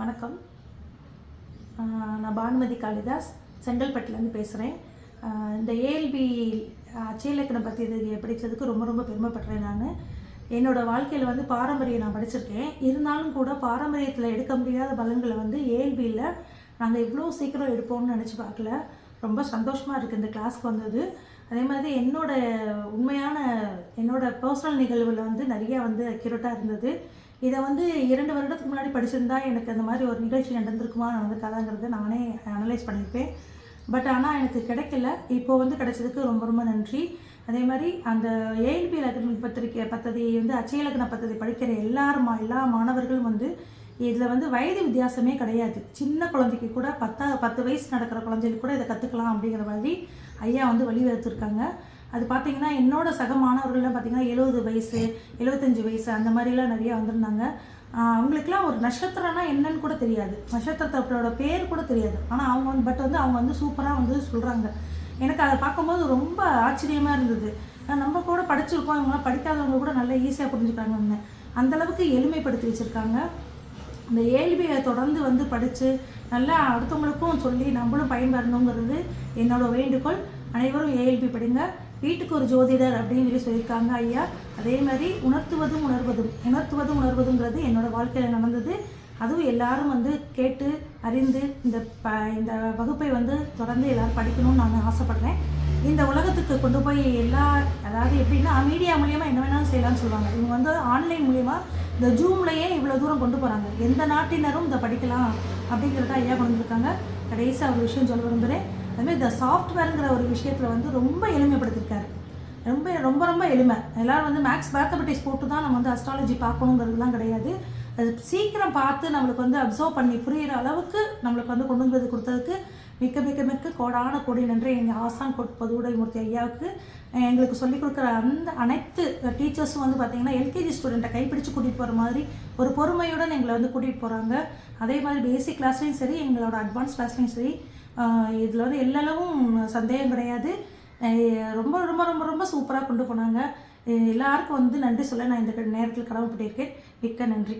வணக்கம். நான் பானுமதி காளிதாஸ் செங்கல்பட்டுலேருந்து பேசுகிறேன் இந்த ஏஎல்பி அச்சயலக்கணம் பற்றி இது படித்ததுக்கு ரொம்ப ரொம்ப பெருமைப்படுறேன் நான். என்னோடய வாழ்க்கையில் வந்து பாரம்பரியம் நான் படிச்சிருக்கேன். இருந்தாலும் கூட பாரம்பரியத்தில் எடுக்க முடியாத பலன்களை வந்து ஏஎல்பியில் நாங்கள் இவ்வளோ சீக்கிரம் எடுப்போம்னு நினச்சி பார்க்கல. ரொம்ப சந்தோஷமாக இருக்குது இந்த கிளாஸ்க்கு வந்தது. அதே மாதிரி என்னோட உண்மையான என்னோட பர்சனல் நிகழ்வில் வந்து நிறைய வந்து அக்யூரேட்டாக இருந்தது. இதை வந்து இரண்டு வருடத்துக்கு முன்னாடி படிச்சிருந்தா எனக்கு அந்த மாதிரி ஒரு நிகழ்ச்சி நடந்திருக்குமா? நடந்திருக்காதாங்கிறத நானே அனலைஸ் பண்ணியிருப்பேன். பட் ஆனால் எனக்கு கிடைக்கல. இப்போ வந்து கிடைச்சதுக்கு ரொம்ப ரொம்ப நன்றி. அதே மாதிரி அந்த ஏஎல்பி லக்ன பத்திரிக்கை பத்ததி வந்து அச்சய லக்ன பத்ததி படிக்கிற எல்லாரும் எல்லா மாணவர்களும் வந்து இதில் வந்து வயது வித்தியாசமே கிடையாது. சின்ன குழந்தைக்கு கூட பத்தா பத்து வயசு நடக்கிற குழந்தைகளுக்கு கூட இதை கற்றுக்கலாம் அப்படிங்கிற மாதிரி ஐயா வந்து வழிவகுத்துருக்காங்க அது பார்த்தீங்கன்னா என்னோடய சக மாணவர்கள்லாம் பார்த்தீங்கன்னா எழுபது வயசு எழுபத்தஞ்சு வயசு அந்த மாதிரிலாம் நிறைய வந்திருந்தாங்க. அவங்களுக்குலாம் ஒரு நட்சத்திரம்னா என்னன்னு கூட தெரியாது. நட்சத்திரத்தோட பேர் கூட தெரியாது. ஆனால் அவங்க வந்து பட் வந்து அவங்க வந்து சூப்பராக வந்து சொல்கிறாங்க எனக்கு அதை பார்க்கும்போது ரொம்ப ஆச்சரியமாக இருந்தது. நம்ம கூட படிச்சிருக்கோம். இவங்களாம் படிக்காதவங்க கூட நல்லா ஈஸியாக புரிஞ்சுக்கிறாங்கன்னு. அந்தளவுக்கு எளிமைப்படுத்தி வச்சுருக்காங்க. இந்த ஏழ்மையை தொடர்ந்து வந்து படித்து நல்லா அடுத்தவங்களுக்கும் சொல்லி நம்மளும் பயன்பெறணுங்கிறது என்னோடய வேண்டுகோள். அனைவரும் ஏஎல்பி படிங்க. வீட்டுக்கு ஒரு ஜோதிடர் அப்படின்னு சொல்லி சொல்லியிருக்காங்க ஐயா. அதே மாதிரி உணர்த்துவதும் உணர்வதும். உணர்த்துவதும் உணர்வதுங்கிறது என்னோட வாழ்க்கையில் நடந்தது. அதுவும் எல்லாரும் வந்து கேட்டு அறிந்து இந்த ப இந்த வகுப்பை வந்து தொடர்ந்து எல்லாரும் படிக்கணும்னு நான் ஆசைப்படுறேன். இந்த உலகத்துக்கு கொண்டு போய் எல்லா அதாவது எப்படின்னா மீடியா மூலியமாக என்ன வேணாலும் செய்யலாம்னு சொல்லுவாங்க. இவங்க வந்து ஆன்லைன் மூலியமாக இந்த ஜூம்லேயே இவ்வளோ தூரம் கொண்டு போகிறாங்க எந்த நாட்டினரும் இதை படிக்கலாம் அப்படிங்கிறத ஐயா கொண்டு வந்திருக்காங்க. கடைசியாக ஒரு விஷயம் சொல்ல விரும்புகிறேன் அதுமாதிரி இந்த சாஃப்ட்வேருங்கிற ஒரு விஷயத்தில் வந்து ரொம்ப எளிமைப்படுத்திருக்காரு. ரொம்ப ரொம்ப ரொம்ப எளிமை. எல்லாரும் வந்து மேக்ஸ் மேத்தமெட்டிக்ஸ் போட்டு தான் நம்ம வந்து அஸ்ட்ராலஜி பார்க்கணுங்கிறதுலாம் கிடையாது. அது சீக்கிரம் பார்த்து நம்மளுக்கு வந்து அப்சர்வ் பண்ணி புரிகிற அளவுக்கு நம்மளுக்கு வந்து கொண்டு வந்து கொடுத்ததுக்கு மிக்க மிக்க மிக்க கோடான கோடி நன்றி. எங்கள் ஆசான் பதுவுடைமூர்த்தி ஐயாவுக்கு. எங்களுக்கு சொல்லிக் கொடுக்குற அந்த அனைத்து டீச்சர்ஸும் வந்து பார்த்திங்கன்னா எல்கேஜி ஸ்டூடெண்ட்டை கைப்பிடிச்சு கூட்டிகிட்டு போகிற மாதிரி ஒரு பொறுமையுடன் எங்களை வந்து கூட்டிகிட்டு போகிறாங்க அதே மாதிரி பேசிக் கிளாஸ்லேயும் சரி எங்களோட அட்வான்ஸ் கிளாஸ்லேயும் சரி. இதில் வந்து எல்லளவும் சந்தேகம் கிடையாது. ரொம்ப ரொம்ப ரொம்ப ரொம்ப சூப்பராக கொண்டு போனாங்க. எல்லாருக்கும் வந்து நன்றி சொல்ல நான் இந்த நேரத்தில் கடமைப்பட்டிருக்கேன். மிக்க நன்றி.